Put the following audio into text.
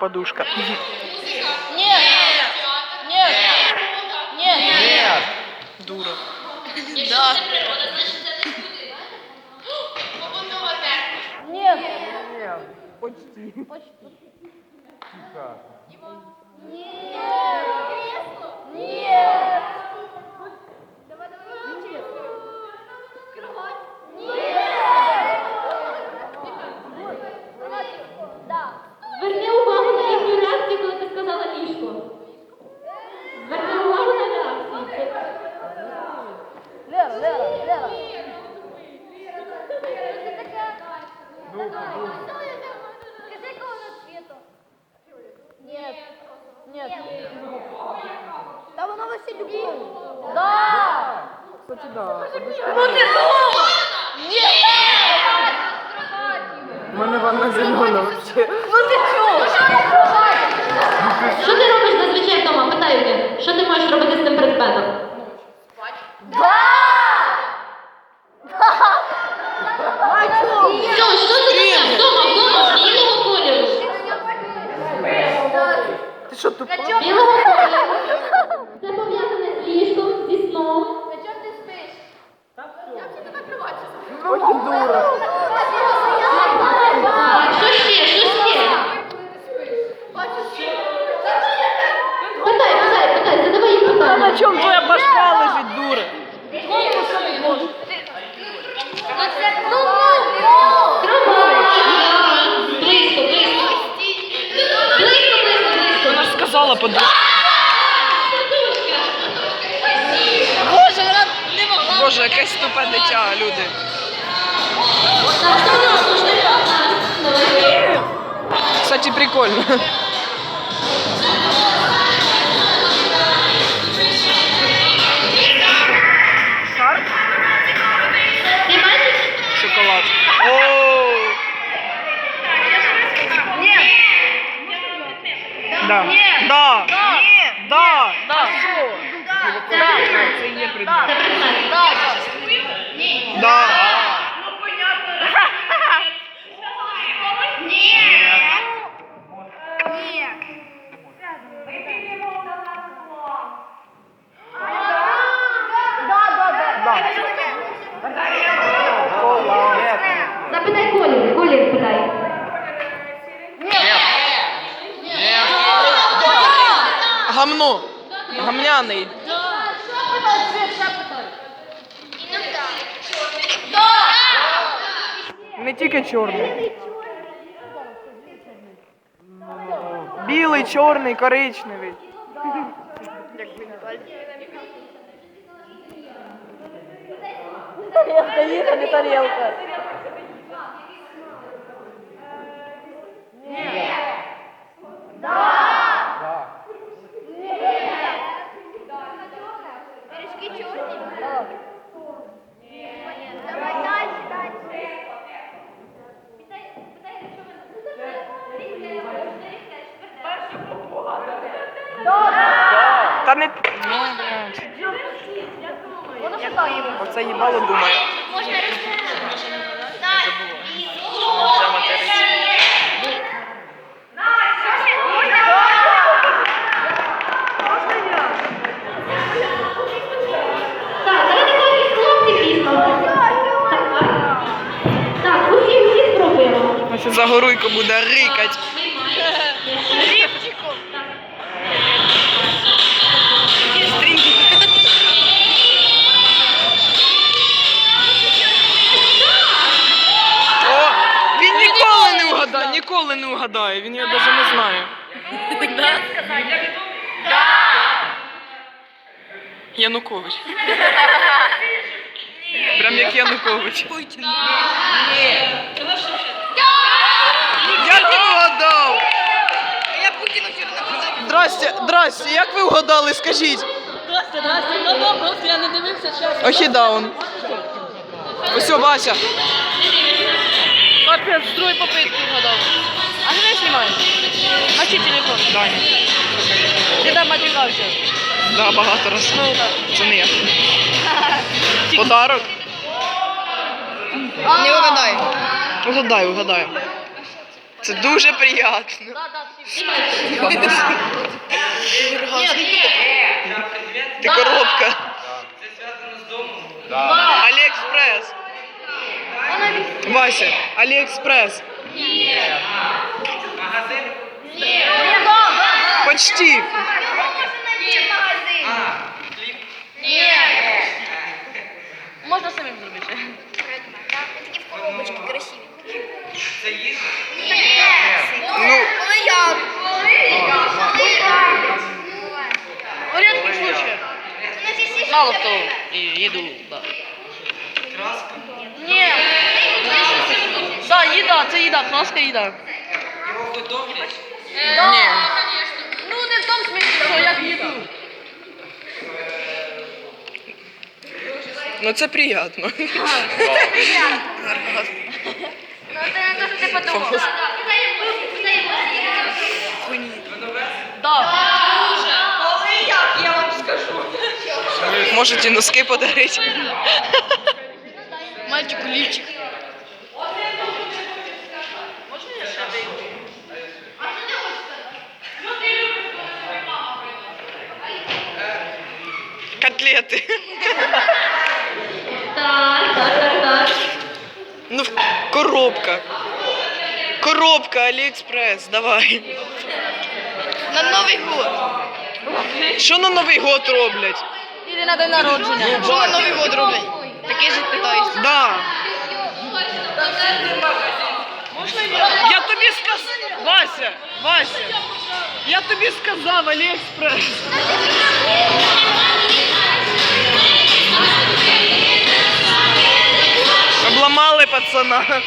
Подушка. Нет! Нет! Нет! Нет. Дура. Да. Нет! Нет. Почти. Тихо. Нет! Нет! Нет. Да воно вообще любое. Да! Кстати, да. Ну ты дома! Нет! У мене ванна зелена вообще. Ну ты чё? Що ти робиш зазвичай вдома? Питаю тебе. Що ти можеш робити з цим предметом? Ти що тупа? Ж подушка. Боже, вона не могла. Боже, якесь тупе дитя, люди. Кстати, прикольно. Предмет. Це предмет. Да. Колір питай. Гамно. Гамняний. Не тільки чорний. Білий, чорний, коричневий. Тарелка, їхали, тарелка. Та не. Ну, блядь. Оце їбало думає. Вже материться. Так, давайте не угадає, він його навіть не знає. Янукович. Прям як Янукович. Як він угадав? Я Путіну вчора написав. Здрасте, здрасте, як ви угадали, скажіть? Здрасте, здрасте. Ну, просто я не дивився, що. Охідаун. Ось, Вася. Капець, строй попитку вгадав. А не знімай. А чи телефон? Даня. Ти там матюкався. Да, багато раз. Ну, так. Це не я. Подарок. Не угадай. Угадай, угадай. Це дуже приємно. Ти коробка. Аліекспрес. Вася, Аліекспрес. Почти. Можна самим зробити. Такі в коробочці красиві. Ну, Коли я. У рідких случаях. Мало хто і їду, да. Ні. Да, їда, це їда, краска їда. Ні. Ну, не в тому смислі, що як їду. Ну це приємно. Ну, це не те, що ти подумав. Да. Можете носки подарити. Мальчику лівчик. Котлети. Так, так, так, так. Ну, коробка. Коробка, Аліекспрес, давай. На Новий год. Що на Новий год роблять? Іди на день народження. Що на Новий год роблять? Таке ж питаюсь. Да. Я тобі сказав. Вася, Вася. Я тобі сказав, Аліекспрес. Обламали пацана.